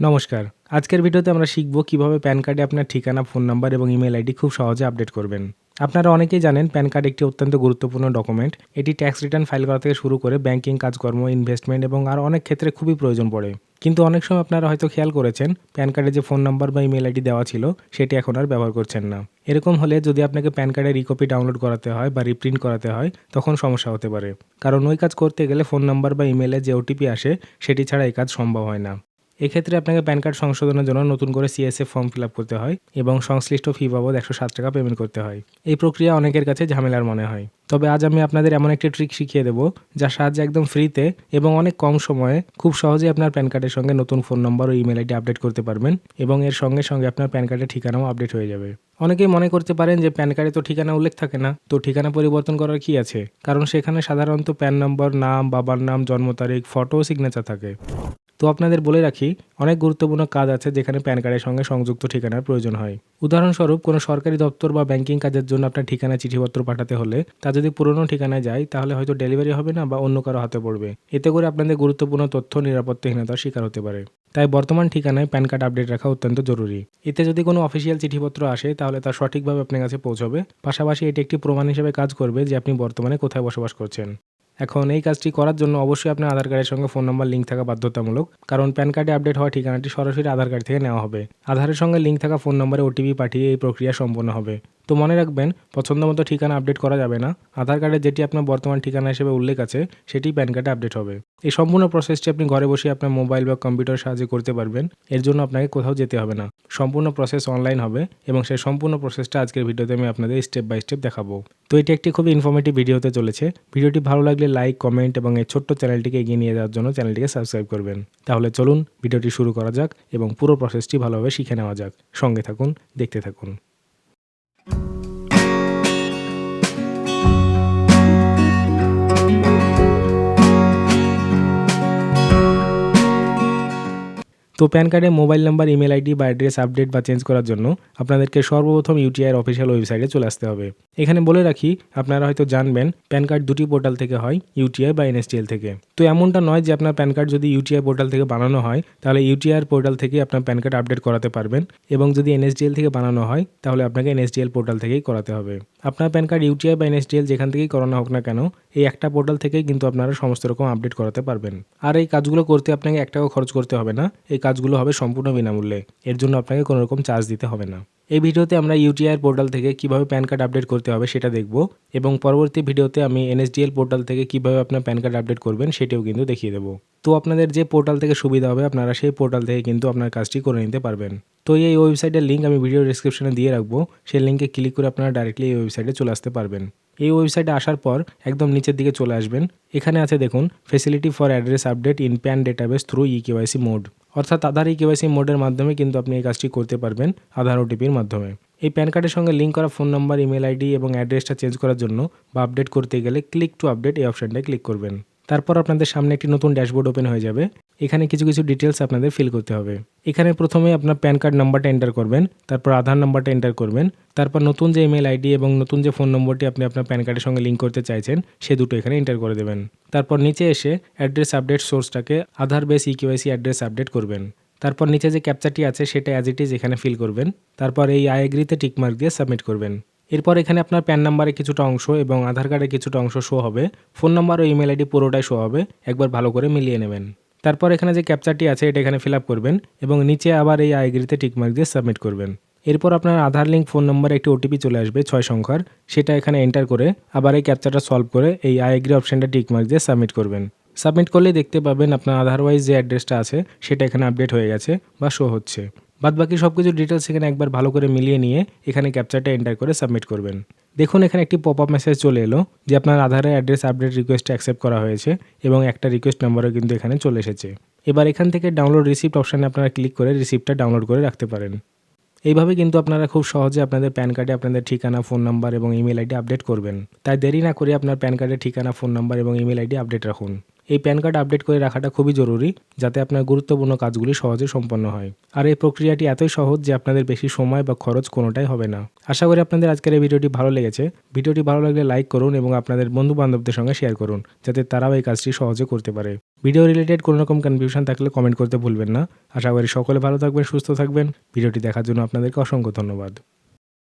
নমস্কার। আজকের ভিডিওতে আমরা শিখব কীভাবে প্যান কার্ডে আপনার ঠিকানা, ফোন নাম্বার এবং ইমেল আইডি খুব সহজে আপডেট করবেন। আপনারা অনেকেই জানেন প্যান কার্ড একটি অত্যন্ত গুরুত্বপূর্ণ ডকুমেন্ট। এটি ট্যাক্স রিটার্ন ফাইল করা থেকে শুরু করে ব্যাংকিং, কাজকর্ম, ইনভেস্টমেন্ট এবং আর অনেক ক্ষেত্রে খুবই প্রয়োজন পড়ে। কিন্তু অনেক সময় আপনারা হয়তো খেয়াল করেছেন, প্যান কার্ডে যে ফোন নাম্বার বা ইমেল আইডি দেওয়া ছিল, সেটি এখন আর ব্যবহার করছেন না। এরকম হলে যদি আপনাকে প্যান কার্ডের রিকপি ডাউনলোড করাতে হয় বা রিপ্রিন্ট করাতে হয়, তখন সমস্যা হতে পারে। কারণ ওই কাজ করতে গেলে ফোন নাম্বার বা ইমেলে যে ওটিপি আসে, সেটি ছাড়া এই কাজ সম্ভব হয় না। এক্ষেত্রে আপনাকে প্যান কার্ড সংশোধনের জন্য নতুন করে সিএসএফ ফর্ম ফিল আপ করতে হয় এবং সংশ্লিষ্ট ফি বাবদ একশো সাত টাকা পেমেন্ট করতে হয়। এই প্রক্রিয়া অনেকের কাছে ঝামেলার মনে হয়। তবে আজ আমি আপনাদের এমন একটি ট্রিক শিখিয়ে দেবো, যার সাহায্যে একদম ফ্রিতে এবং অনেক কম সময়ে খুব সহজে আপনার প্যান কার্ডের সঙ্গে নতুন ফোন নম্বর ও ইমেল আইডি আপডেট করতে পারবেন এবং এর সঙ্গে সঙ্গে আপনার প্যান কার্ডের ঠিকানাও আপডেট হয়ে যাবে। অনেকেই মনে করতে পারেন যে প্যান কার্ডে তো ঠিকানা উল্লেখ থাকে না, তো ঠিকানা পরিবর্তন করার কি আছে? কারণ সেখানে সাধারণত প্যান নম্বর, নাম, বাবার নাম, জন্ম তারিখ ফটো সিগনেচার থাকে। তো আপনাদের বলে রাখি, অনেক গুরুত্বপূর্ণ কাজ আছে যেখানে প্যান কার্ডের সঙ্গে সংযুক্ত ঠিকানার প্রয়োজন হয়। উদাহরণস্বরূপ, কোনো সরকারি দপ্তর বা ব্যাংকিং কাজের জন্য আপনার ঠিকানা চিঠিপত্র পাঠাতে হলে তা যদি পুরনো ঠিকানায় যায়, তাহলে হয়তো ডেলিভারি হবে না বা অন্য কারও হাতে পড়বে। এতে করে আপনাদের গুরুত্বপূর্ণ তথ্য নিরাপত্তাহীনতার শিকার হতে পারে। তাই বর্তমান ঠিকানায় প্যান কার্ড আপডেট রাখা অত্যন্ত জরুরি। এতে যদি কোনো অফিসিয়াল চিঠিপত্র আসে, তাহলে তা সঠিকভাবে আপনার কাছে পৌঁছবে। পাশাপাশি এটি একটি প্রমাণ হিসেবে কাজ করবে যে আপনি বর্তমানে কোথায় বসবাস করছেন। এখন এই কাজটি করার জন্য অবশ্যই আপনার আধার কার্ডের সঙ্গে ফোন নাম্বার লিঙ্ক থাকা বাধ্যতামূলক। কারণ প্যান কার্ডে আপডেট হওয়া ঠিকানাটি সরাসরি আধার কার্ড থেকে নেওয়া হবে। আধারের সঙ্গে লিঙ্ক থাকা ফোন নম্বরে ওটিপি পাঠিয়ে এই প্রক্রিয়া সম্পন্ন হবে। তো মনে রাখবেন, পছন্দ মতো ঠিকানা আপডেট করা যাবে না। আধার কার্ডে যেটি আপনার বর্তমান ঠিকানা হিসেবে উল্লেখ আছে, সেটি প্যান কার্ডে আপডেট হবে। এই সম্পূর্ণ প্রসেসটি আপনি ঘরে বসে আপনার মোবাইল বা কম্পিউটার সাহায্যে করতে পারবেন। এর জন্য আপনাকে কোথাও যেতে হবে না। সম্পূর্ণ প্রসেস অনলাইন হবে এবং সেই সম্পূর্ণ প্রসেসটা আজকের ভিডিওতে আমি আপনাদের স্টেপ বাই স্টেপ দেখাবো। তো এটি একটি খুবই ইনফরমেটিভ ভিডিও হতে চলেছে। ভিডিওটি ভালো লাগলে লাইক কমেন্ট এবং এই ছোট্ট চ্যানেলটিকে এগিয়ে নিয়ে যাওয়ার জন্য চ্যানেলটিকে সাবস্ক্রাইব করবেন। তাহলে চলুন, ভিডিওটি শুরু করা যাক এবং পুরো প্রসেসটি ভালোভাবে শিখে নেওয়া যাক। সঙ্গে থাকুন, দেখতে থাকুন। তো প্যান কার্ডে মোবাইল নাম্বার, ইমেল আইডি বা অ্যাড্রেস আপডেট বা চেঞ্জ করার জন্য আপনাদেরকে সর্বপ্রথম ইউটিআইয়ের অফিসিয়াল ওয়েবসাইটে চলে আসতে হবে। এখানে বলে রাখি, আপনারা হয়তো জানবেন প্যান কার্ড দুটি পোর্টাল থেকে হয়, ইউটিআই বা এনএসটিএল থেকে। তো এমনটা নয় যে আপনার প্যান কার্ড যদি ইউটিআই পোর্টাল থেকে বানানো হয়, তাহলে ইউটিআইয়ের পোর্টাল থেকে আপনার প্যান কার্ড আপডেট করাতে পারবেন এবং যদি এনএসডিএল থেকে বানানো হয়, তাহলে আপনাকে এনএসডিএল পোর্টাল থেকেই করাতে হবে। আপনার প্যান কার্ড, ইউটিআই বা এনএসডিএল যেখান থেকেই করানো হোক না কেন, এই একটা পোর্টাল থেকেই কিন্তু আপনারা সমস্ত রকম আপডেট করাতে পারবেন। আর এই কাজগুলো করতে আপনাকে এক খরচ করতে হবে না। এই কাজগুলো হবে সম্পূর্ণ বিনামূল্যে। এর জন্য আপনাকে কোনো রকম চার্জ দিতে হবে না। এই ভিডিওতে আমরা ইউটিআই পোর্টাল থেকে কীভাবে প্যান কার্ড আপডেট করতে হবে সেটা দেখব এবং পরবর্তী ভিডিওতে আমি এনএসডিএল পোর্টাল থেকে কীভাবে আপনার প্যান কার্ড আপডেট করবেন সেটিও কিন্তু দেখিয়ে দেবো। তো আপনাদের যে পোর্টাল থেকে সুবিধা হবে আপনারা সেই পোর্টাল থেকে কিন্তু আপনার কাজটি করে নিতে পারবেন। তো এই ওয়েবসাইটের লিঙ্ক আমি ভিডিও ডিসক্রিপশনে দিয়ে রাখব। সেই লিঙ্কে ক্লিক করে আপনারা ডাইরেক্টলি এই ওয়েবসাইটে চলে আসতে পারবেন। এই ওয়েবসাইটে আসার পর একদম নিচের দিকে চলে আসবেন। এখানে আছে দেখুন facility for address update in PAN database through e mode অর্থাৎ আধার ই কেওয়াইসি মোডের মাধ্যমে কিন্তু আপনি এই কাজটি করতে পারবেন আধার ওটিপির মাধ্যমে। এই প্যান কার্ডের সঙ্গে লিঙ্ক করা ফোন নাম্বার ইমেল আইডি এবং অ্যাড্রেসটা চেঞ্জ করার জন্য বা আপডেট করতে গেলে ক্লিক টু আপডেট এই অপশানটায় ক্লিক করবেন। তারপর আপনাদের সামনে একটি নতুন ড্যাশবোর্ড ওপেন হয়ে যাবে। এখানে কিছু কিছু ডিটেলস আপনাদের ফিল করতে হবে। এখানে প্রথমে আপনার প্যান কার্ড নাম্বারটা এন্টার করবেন, তারপর আধার নাম্বারটা এন্টার করবেন, তারপর নতুন যে ইমেল আইডি এবং নতুন যে ফোন নম্বরটি আপনি আপনার প্যান কার্ডের সঙ্গে লিঙ্ক করতে চাইছেন, সে দুটো এখানে এন্টার করে দেবেন। তারপর নিচে এসে অ্যাড্রেস আপডেট সোর্সটাকে আধার বেস ইকিউআইসি অ্যাড্রেস আপডেট করবেন। তারপর নিচে যে ক্যাপচারটি আছে, সেটা অ্যাজ ইট ইজ এখানে ফিল করবেন। তারপর এই আই এগ্রিতে টিকমার্ক দিয়ে সাবমিট করবেন। এরপর এখানে আপনার প্যান নাম্বারে কিছুটা অংশ এবং আধার কার্ডে কিছুটা অংশ শো হবে। ফোন নাম্বার ও ইমেল আইডি পুরোটাই শো হবে। একবার ভালো করে মিলিয়ে নেবেন। তারপর এখানে যে ক্যাপচারটি আছে, এটা এখানে ফিল করবেন এবং নিচে আবার এই আইগ্রিতে টিকমার্ক দিয়ে সাবমিট করবেন। এরপর আপনার আধার লিঙ্ক ফোন নম্বরে একটি ওটিপি চলে আসবে, ছয় সংখ্যার। সেটা এখানে এন্টার করে আবার এই ক্যাপচারটা সলভ করে এই আইগ্রি অপশানটা টিকমার্ক দিয়ে সাবমিট করবেন। সাবমিট করলে দেখতে পাবেন আপনার আধারওয়াইজ যে অ্যাড্রেসটা আছে, সেটা এখানে আপডেট হয়ে গেছে বা শো হচ্ছে। বাদ বাকি সব কিছু ডিটেলস এখানে একবার ভালো করে মিলিয়ে নিয়ে এখানে ক্যাপচারটা এন্টার করে সাবমিট করবেন। দেখুন, এখানে একটি পপ আপ মেসেজ চলে এলো যে আপনার আধারের অ্যাড্রেস আপডেট রিকোয়েস্ট অ্যাকসেপ্ট করা হয়েছে এবং একটা রিকোয়েস্ট নাম্বারও কিন্তু এখানে চলে এসেছে। এবার এখান থেকে ডাউনলোড রিসিপ্ট অপশানে আপনারা ক্লিক করে রিসিপ্টটা ডাউনলোড করে রাখতে পারেন। এইভাবে কিন্তু আপনারা খুব সহজে আপনাদের প্যান কার্ডে আপনাদের ঠিকানা ফোন নাম্বার এবং ইমেল আইডি আপডেট করবেন। তাই দেরি না করে আপনার প্যান কার্ডের ঠিকানা ফোন নাম্বার এবং ইমেল আইডি আপডেট রাখুন। এই প্যান কার্ড আপডেট করে রাখাটা খুবই জরুরি যাতে আপনার গুরুত্বপূর্ণ কাজগুলি সহজে সম্পন্ন হয়। আর এই প্রক্রিয়াটি এতই সহজ যে আপনাদের বেশি সময় বা খরচ কোনোটাই হবে না। আশা করি আপনাদের আজকের এই ভিডিওটি ভালো লেগেছে। ভিডিওটি ভালো লাগলে লাইক করুন এবং আপনাদের বন্ধু বান্ধবদের সঙ্গে শেয়ার করুন, যাতে তারাও এই কাজটি সহজে করতে পারে। ভিডিও রিলেটেড কোনো রকম কনফিউশন থাকলে কমেন্ট করতে ভুলবেন না। আশা করি সকলে ভালো থাকবেন, সুস্থ থাকবেন। ভিডিওটি দেখার জন্য আপনাদেরকে অসংখ্য ধন্যবাদ।